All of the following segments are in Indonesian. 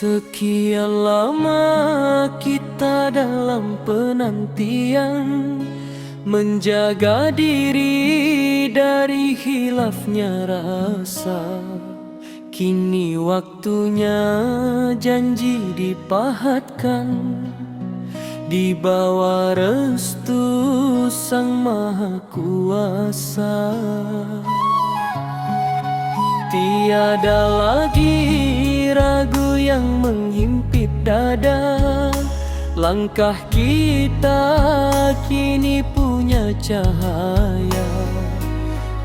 Sekian lama kita dalam penantian Menjaga diri dari hilafnya rasa. Kini waktunya janji dipahatkan Di bawah restu Sang Maha Kuasa. Tiada lagi ragu yang menghimpit dada. Langkah kita kini punya cahaya.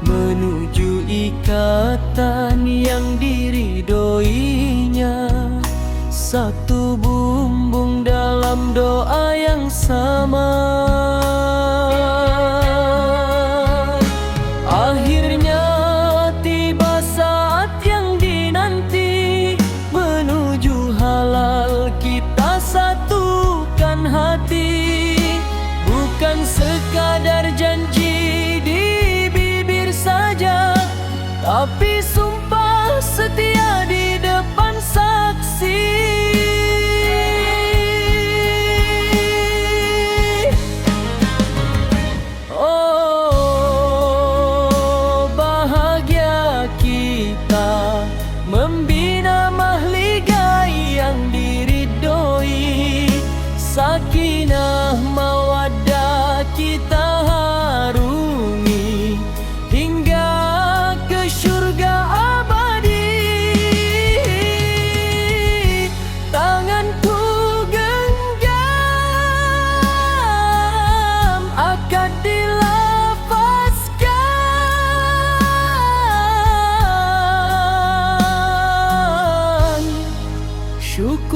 Menuju ikatan yang diridoinya. Satu bumbung dalam doa yang sama Happy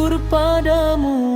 Syukur padamu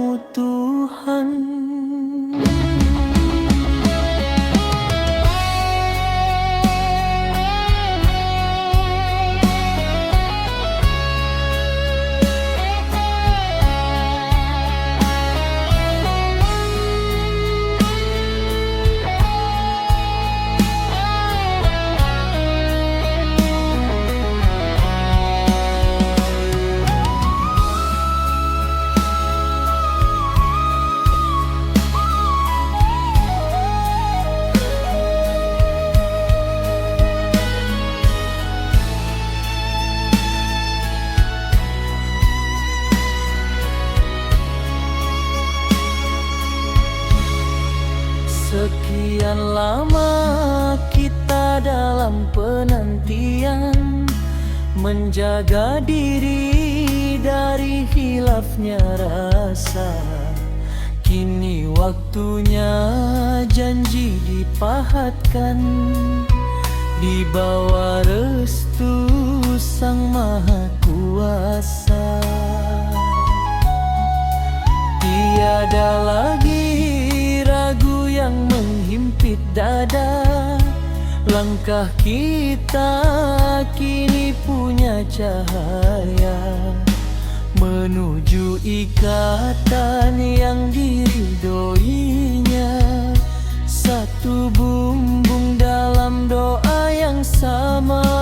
Sekian lama kita dalam penantian Menjaga diri dari hilafnya rasa. Kini waktunya janji dipahatkan Di bawah restu Sang Maha Kuasa. Tiada lagi dada. Langkah kita kini punya cahaya. Menuju ikatan yang diridoinya Satu bumbung dalam doa yang sama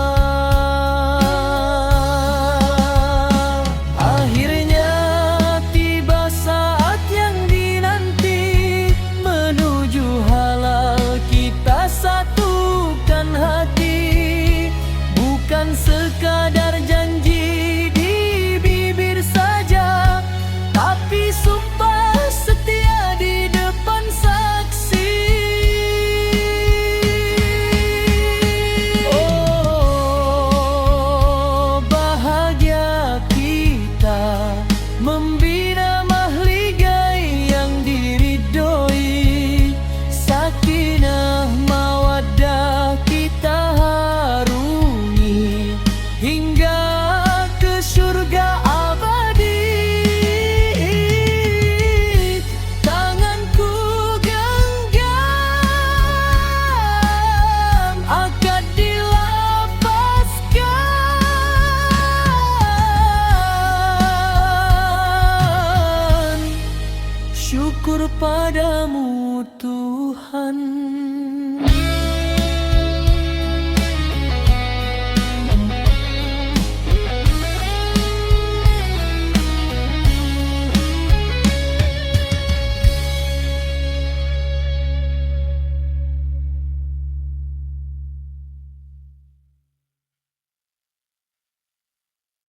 padamu Tuhan